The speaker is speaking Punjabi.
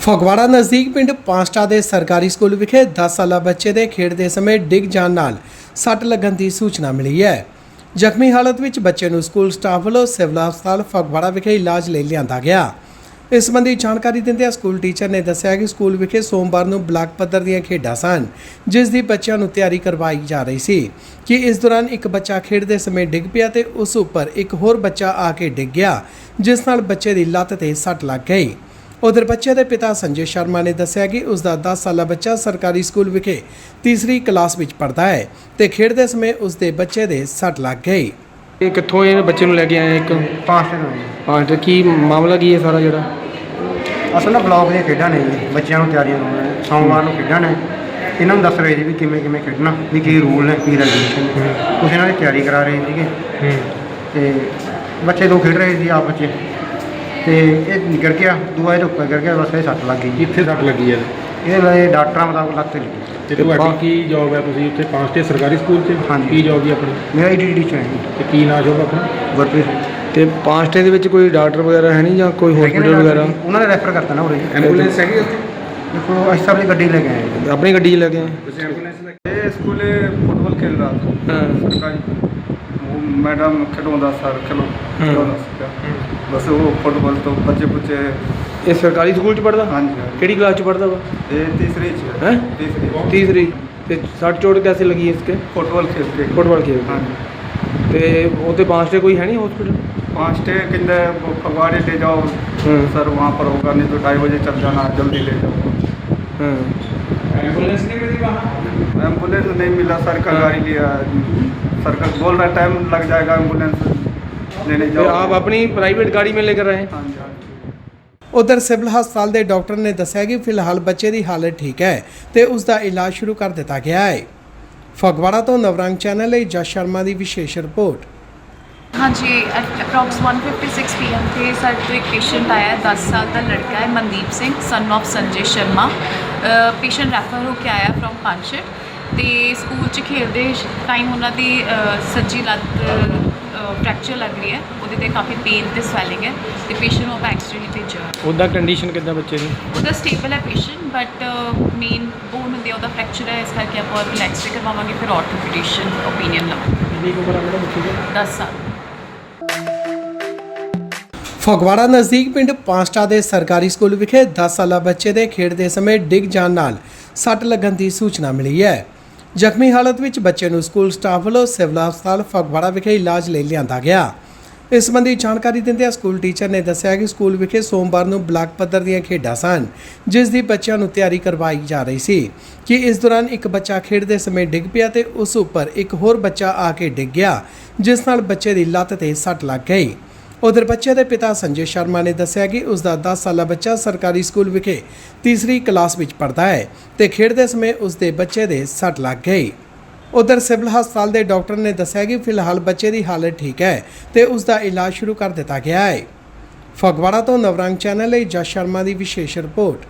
ਫਗਵਾੜਾ ਨਜ਼ਦੀਕ ਪਿੰਡ ਪਾਂਸਟਾ ਦੇ ਸਰਕਾਰੀ ਸਕੂਲ ਵਿਖੇ 10 ਸਾਲਾ ਬੱਚੇ ਦੇ ਖੇਡਦੇ ਸਮੇਂ ਡਿੱਗ ਜਾਣ ਨਾਲ ਸੱਟ ਲੱਗਣ ਦੀ ਸੂਚਨਾ ਮਿਲੀ ਹੈ। ਜ਼ਖਮੀ ਹਾਲਤ ਵਿੱਚ ਬੱਚੇ ਨੂੰ ਸਕੂਲ ਸਟਾਫ ਵੱਲੋਂ ਸਿਵਲ ਹਸਪਤਾਲ ਫਗਵਾੜਾ ਵਿਖੇ ਇਲਾਜ ਲਈ ਲਿਆਂਦਾ ਗਿਆ। ਇਸ ਸੰਬੰਧੀ ਜਾਣਕਾਰੀ ਦਿੰਦਿਆਂ ਸਕੂਲ ਟੀਚਰ ਨੇ ਦੱਸਿਆ ਕਿ ਸਕੂਲ ਵਿਖੇ ਸੋਮਵਾਰ ਨੂੰ ਬਲਾਕ ਪੱਧਰ ਦੀਆਂ ਖੇਡਾਂ ਸਨ, ਜਿਸ ਦੀ ਬੱਚਿਆਂ ਨੂੰ ਤਿਆਰੀ ਕਰਵਾਈ ਜਾ ਰਹੀ ਸੀ ਕਿ ਇਸ ਦੌਰਾਨ ਇੱਕ ਬੱਚਾ ਖੇਡਦੇ ਸਮੇਂ ਡਿੱਗ ਪਿਆ ਤੇ ਉਸ ਉੱਪਰ ਇੱਕ ਹੋਰ ਬੱਚਾ ਆ ਕੇ ਡਿੱਗ ਗਿਆ, ਜਿਸ ਨਾਲ ਬੱਚੇ ਦੀ ਲੱਤ ਤੇ ਸੱਟ ਲੱਗ ਗਈ। ਉਧਰ ਬੱਚੇ ਦੇ ਪਿਤਾ ਸੰਜੇ ਸ਼ਰਮਾ ਨੇ ਦੱਸਿਆ ਕਿ ਉਸ ਦਾ 10 ਸਾਲਾ ਬੱਚਾ ਸਰਕਾਰੀ ਸਕੂਲ ਵਿਖੇ ਤੀਸਰੀ ਕਲਾਸ ਵਿੱਚ ਪੜ੍ਹਦਾ ਹੈ ਤੇ ਖੇਡਦੇ ਸਮੇਂ ਉਸ ਦੇ ਬੱਚੇ ਦੇ ਸੱਟ ਲੱਗ ਗਈ। ਇਹ ਕਿੱਥੋਂ ਇਹ ਬੱਚੇ ਨੂੰ ਲੈ ਕੇ ਆਏ ਇੱਕ? ਪਾਸ ਹੋਏ ਹਾਂ ਤੇ ਕੀ ਮਾਮਲਾ ਕੀ ਹੈ ਸਾਰਾ ਜਿਹੜਾ? ਅਸਲ ਨਾਲ ਬਲੌਕ ਦੀਆਂ ਖੇਡਾਂ ਨੇ ਜੀ ਬੱਚਿਆਂ ਨੂੰ ਤਿਆਰੀਆਂ ਕਰਵਾਉਣਾ ਸੋਮਵਾਰ ਨੂੰ ਖੇਡਾਂ ਨੇ। ਇਹਨਾਂ ਨੂੰ ਦੱਸ ਰਹੇ ਸੀ ਵੀ ਕਿਵੇਂ ਕਿਵੇਂ ਖੇਡਣਾ ਵੀ ਕੀ ਰੂਲ ਨੇ ਕੀ ਰੈਗੂਲੇਸ਼ਨ ਨੇ। ਕੁਛ ਇਹਨਾਂ ਦੀ ਤਿਆਰੀ ਕਰਾ ਰਹੇ ਸੀਗੇ। ਤੇ ਬੱਚੇ ਦੋ ਖੇਡ ਰਹੇ ਸੀ ਆਪਸ 'ਚ ਤੇ ਇਹ ਗਿਰ ਗਿਆ ਦੂਆ ਇਹਦੇ ਉੱਪਰ ਗਿਰ ਗਿਆ ਬਸ ਇਹ ਸੱਟ ਲੱਗ ਗਈ। ਕਿੱਥੇ ਸੱਟ ਲੱਗੀ ਹੈ ਇਹਦੇ ਨਾਲ ਇਹ ਡਾਕਟਰਾਂ ਮੁਤਾਬਕ ਲੱਤ ਤੇ ਲੱਗੀ। ਤੇ ਤੇ ਤੁਹਾਡੀ ਕੀ ਜੌਬ ਹੈ ਤੁਸੀਂ ਉੱਥੇ ਪਾਂਸਟੇ ਸਰਕਾਰੀ ਸਕੂਲ 'ਚ? ਹਾਂਜੀ। ਕੀ ਜੌਬ ਹੈ ਆਪਣੀ? ਮੇਰਾ ਈਡੀਡੀ ਚ ਹੈ। ਜੀ, ਤੇ ਕੀ ਨਾਮ ਸ਼ੋਭ ਆਪਣਾ? ਗੁਰਪ੍ਰੀਤ। ਤੇ ਪਾਂਸਟੇ ਦੇ ਵਿੱਚ ਕੋਈ ਡਾਕਟਰ ਵਗੈਰਾ ਹੈ ਨਹੀਂ ਜਾਂ ਕੋਈ ਨੇ ਹਸਪੀਟਲ ਵਗੈਰਾ? ਉਹਨਾਂ ਨੇ ਰੈਫਰ ਕਰਤਾ ਨਾ ਉਰੇ। ਐਂਬੂਲੈਂਸ ਹੈਗੀ ਉੱਥੇ? ਦੇਖੋ ਅਸੀਂ ਸਭ ਦੀ ਗੱਡੀ ਲੈ ਕੇ ਆਏ ਜੀ। ਆਪਣੀ ਗੱਡੀ 'ਚ ਲੈ ਕੇ ਆਏ ਤੁਸੀਂ ਐਂਬੂਲੈਂਸ ਲੈ ਇਹ ਸਕੂਲੇ ਫੁੱਟਬਾਲ ਖੇਡ ਰਿਹਾ ਸੀ ਹਾਂ। ਸਰਕਾਰੀ। ਉਹ ਮੈਡਮ ਖਿਡਾਉਂਦਾ ਸਰ ਖਿਡੋ ਖਿਡਾਉਂਦਾ ਸੀਗਾ ਬਸ ਉਹ ਫੁੱਟਬਾਲ ਤੋਂ ਬੱਚੇ ਬੁੱਚੇ ਇਹ ਸਰਕਾਰੀ ਸਕੂਲ 'ਚ ਪੜਦਾ ਹਾਂਜੀ ਹਾਂਜੀ। ਕਿਹੜੀ ਕਲਾਸ 'ਚ ਪੜਦਾ ਵਾ ਇਹ ਤੀਸਰੀ ਚ ਹੈ ਹੈਂ? ਤੀਸਰੀ ਤੀਸਰੀ ਤੇ ਸੱਟ ਚੋਟ ਕੈਸੇ ਲੱਗੀ ਇਸਕੇ फुटबॉल खेलते हैं। फुटबॉल खेलते हाँ हैं। जी ਤੇ ਉਹਦੇ ਪਾਸ ਤੇ ਕੋਈ ਹੈ ਨਹੀਂ ਹਸਪੀਟਲ पाँच टे किंदे वो फगवाड़े ले जाओ हम्म। सर वहाँ पर होगा नहीं तो ढाई बजे चल जाना जल्दी ले जाओ ਹਾਂ एम्बुलेंस नहीं मिली वहाँ एम्बुलेंस नहीं मिला सर का हाँ। गाड़ी लिया सर का बोल रहा टाइम लग जाएगा एम्बुलेंस लेने तो जाओ आप अपनी प्राइवेट गाड़ी में लेकर आए हाँ जी हाँ जी ਉਧਰ ਸਿਵਲ ਹਸਪਤਾਲ ਦੇ ਡਾਕਟਰ ਨੇ ਦੱਸਿਆ ਕਿ ਫਿਲਹਾਲ ਬੱਚੇ ਦੀ ਹਾਲਤ ਠੀਕ ਹੈ ਤੇ ਉਸ ਦਾ ਇਲਾਜ ਸ਼ੁਰੂ ਕਰ ਦਿੱਤਾ ਗਿਆ ਹੈ ਫਗਵਾੜਾ ਤੋਂ ਨਵਰੰਗ ਚੈਨਲ ਲਈ ਜਸ ਸ਼ਰਮਾ ਦੀ ਵਿਸ਼ੇਸ਼ ਰਿਪੋਰਟ ਹਾਂਜੀ ਅਪਰੋਕਸ 156 ਪੀਐਮ ਤੇ ਸਾਡੇ ਤੋਂ ਇੱਕ ਪੇਸ਼ੈਂਟ ਆਇਆ ਹੈ 10 ਸਾਲ ਦਾ ਲੜਕਾ ਹੈ Mandeep Singh son of Sanjay Sharma patient refer ਹੋ ਕੇ ਆਇਆ ਫਰੋਮ ਪਾਂਚਟ ਤੇ ਸਕੂਲ 'ਚ ਖੇਡਦੇ ਟਾਈਮ ਉਹਨਾਂ ਦੀ ਅ, ਸੱਜੀ ਲੱਤ ਫ੍ਰੈਕਚਰ ਲੱਗ ਰਹੀ ਹੈ ਉਹਦੇ ਤੇ ਕਾਫੀ ਪੇਨ ਤੇ ਸਵੈਲਿੰਗ ਹੈ ਤੇ ਪੇਸ਼ੈਂਟ ਨੂੰ ਆਪਾਂ ਐਕਸਟਰੇ ਲਈ ਭੇਜਿਆ ਉਹਦਾ ਕੰਡੀਸ਼ਨ ਕਿੱਦਾਂ ਬੱਚੇ ਦੀ? ਉਹਦਾ ਸਟੇਬਲ ਹੈ ਪੇਸ਼ੈਂਟ ਬਟ ਮੇਨ ਬੋਨ ਹੁੰਦੀ ਹੈ ਉਹਦਾ ਫ੍ਰੈਕਚਰ ਹੈ ਇਸ ਕਰਕੇ ਆਪਾਂ ਉਹਨੂੰ ਐਕਸਰੇ ਕਰਵਾਵਾਂਗੇ ਫਿਰ ਆਰਥੋਪੀਡੀਸ਼ਨ ਓਪੀਨੀਅਨ ਲਵਾਂਗੇ। ਕਿੰਨੀ ਉਮਰ ਆ ਮੇਰਾ ਬੱਚੇ ਦੀ? 10 ਸਾਲ। ਫਗਵਾੜਾ ਨਜ਼ਦੀਕ ਪਿੰਡ ਪਾਂਸਟਾ ਦੇ ਸਰਕਾਰੀ ਸਕੂਲ ਵਿਖੇ 10 ਸਾਲਾ ਬੱਚੇ ਦੇ ਖੇਡਦੇ ਸਮੇਂ ਡਿੱਗ ਜਾਣ ਨਾਲ ਸੱਟ ਲੱਗਣ ਦੀ ਸੂਚਨਾ ਮਿਲੀ ਹੈ। ਜ਼ਖਮੀ ਹਾਲਤ ਵਿੱਚ ਬੱਚੇ ਨੂੰ ਸਕੂਲ ਸਟਾਫ ਵੱਲੋਂ ਸਿਵਲ ਹਸਪਤਾਲ ਫਗਵਾੜਾ ਵਿਖੇ ਇਲਾਜ ਲਈ ਲਿਆਂਦਾ ਗਿਆ। ਇਸ ਸੰਬੰਧੀ ਜਾਣਕਾਰੀ ਦਿੰਦਿਆਂ ਸਕੂਲ ਟੀਚਰ ਨੇ ਦੱਸਿਆ ਕਿ ਸਕੂਲ ਵਿਖੇ ਸੋਮਵਾਰ ਨੂੰ ਬਲਾਕ ਪੱਧਰ ਦੀਆਂ ਖੇਡਾਂ ਸਨ, ਜਿਸ ਦੀ ਬੱਚਿਆਂ ਨੂੰ ਤਿਆਰੀ ਕਰਵਾਈ ਜਾ ਰਹੀ ਸੀ ਕਿ ਇਸ ਦੌਰਾਨ ਇੱਕ ਬੱਚਾ ਖੇਡਦੇ ਸਮੇਂ ਡਿੱਗ ਪਿਆ ਤੇ ਉਸ ਉੱਪਰ ਇੱਕ ਹੋਰ ਬੱਚਾ ਆ ਕੇ ਡਿੱਗ ਗਿਆ, ਜਿਸ ਨਾਲ ਬੱਚੇ ਦੀ ਲੱਤ ਤੇ ਸੱਟ ਲੱਗ ਗਈ। ਉਧਰ ਬੱਚੇ ਦੇ ਪਿਤਾ ਸੰਜੇ ਸ਼ਰਮਾ ਨੇ ਦੱਸਿਆ ਕਿ ਉਸ ਦਾ 10 ਸਾਲਾ ਬੱਚਾ ਸਰਕਾਰੀ ਸਕੂਲ ਵਿਖੇ ਤੀਸਰੀ ਕਲਾਸ ਵਿੱਚ ਪੜ੍ਹਦਾ ਹੈ ਤੇ ਖੇਡਦੇ ਸਮੇਂ ਉਸ ਦੇ ਬੱਚੇ ਦੇ ਸੱਟ ਲੱਗ ਗਈ। ਉਧਰ ਸਿਵਲ ਹਸਪਤਾਲ ਦੇ ਡਾਕਟਰ ਨੇ ਦੱਸਿਆ ਕਿ ਫਿਲਹਾਲ ਬੱਚੇ ਦੀ ਹਾਲਤ ਠੀਕ ਹੈ ਤੇ ਉਸ ਦਾ ਇਲਾਜ ਸ਼ੁਰੂ ਕਰ ਦਿੱਤਾ ਗਿਆ ਹੈ। ਫਗਵਾੜਾ ਤੋਂ ਨਵਰੰਗ ਚੈਨਲ ਲਈ ਜਸ ਸ਼ਰਮਾ ਦੀ ਵਿਸ਼ੇਸ਼ ਰਿਪੋਰਟ।